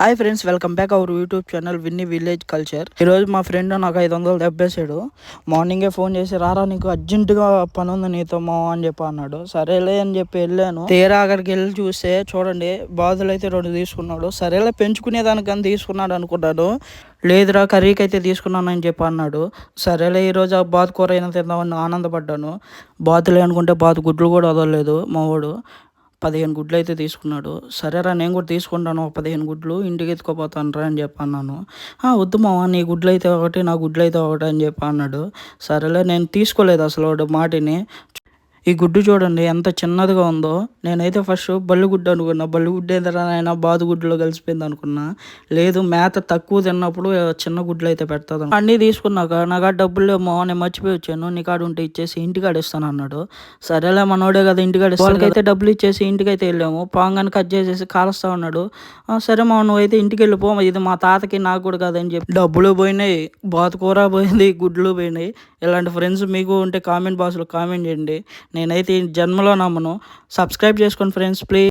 Hi friends welcome back our YouTube channel Vinny village culture ఈరోజు మా friend నాకు ఐదు వందలు దెబ్బేసాడు. మార్నింగే ఫోన్ చేసి రారా నీకు అర్జెంటుగా పని ఉంది నీతో మా అని చెప్పి అన్నాడు. సరేలే అని చెప్పి వెళ్ళాను. తీరా అక్కడికి వెళ్ళి చూస్తే చూడండి బాధలు అయితే రెండు తీసుకున్నాడు. సరేలే పెంచుకునేదానికని తీసుకున్నాడు అనుకున్నాడు లేదురా కర్రీకి అయితే తీసుకున్నాను అని చెప్పి అన్నాడు. సరేలే ఈరోజు ఆ బాతు కూర అయినా తిందామని ఆనందపడ్డాను. బాతులే అనుకుంటే బాతు గుడ్లు కూడా వదలలేదు మా వాడు. పదిహేను గుడ్లు అయితే తీసుకున్నాడు. సరేరా నేను కూడా తీసుకుంటాను ఒక పదిహేను గుడ్లు ఇంటికి ఎత్తుకోపోతాను రా అని చెప్పి అన్నాను వద్దు మావా నీ గుడ్లు అయితే ఒకటి నా గుడ్లు అయితే ఒకటి అని చెప్పి అన్నాడు సరేలే నేను తీసుకోలేదు అసలు వాడు మాటిని. ఈ గుడ్డు చూడండి ఎంత చిన్నదిగా ఉందో. నేనైతే ఫస్ట్ బల్లి గుడ్డు అనుకున్నా. బల్లి గుడ్డు ఏదైనా అయినా బాదు గుడ్డులో కలిసిపోయింది అనుకున్నా. లేదు మేత తక్కువ తిన్నప్పుడు చిన్న గుడ్లు అయితే పెడతాను అన్నీ తీసుకున్నాక నాకు ఆ డబ్బులు ఏమో నేను మర్చిపోయి వచ్చాను. నీ కాడ ఉంటే ఇచ్చేసి ఇంటికాడ ఇస్తాను అన్నాడు. సరేలే మనోడే కదా ఇంటికాడ వాళ్ళకైతే డబ్బులు ఇచ్చేసి ఇంటికైతే వెళ్ళాము. పాంగాన్ని కట్ చేసేసి కాలుస్తా ఉన్నాడు. సరే మా నువ్వైతే ఇంటికి వెళ్ళిపో. ఇది మా తాతకి నాకు కూడా కదని చెప్పి డబ్బులు పోయినాయి. బాతుకూర పోయింది గుడ్లు పోయినాయి. ఇలాంటి ఫ్రెండ్స్ మీకు ఉంటే కామెంట్ బాక్స్లో కామెంట్ చేయండి. నేనైతే ఈ జన్మలో నమ్మను. సబ్స్క్రైబ్ చేసుకోండి ఫ్రెండ్స్ ప్లీజ్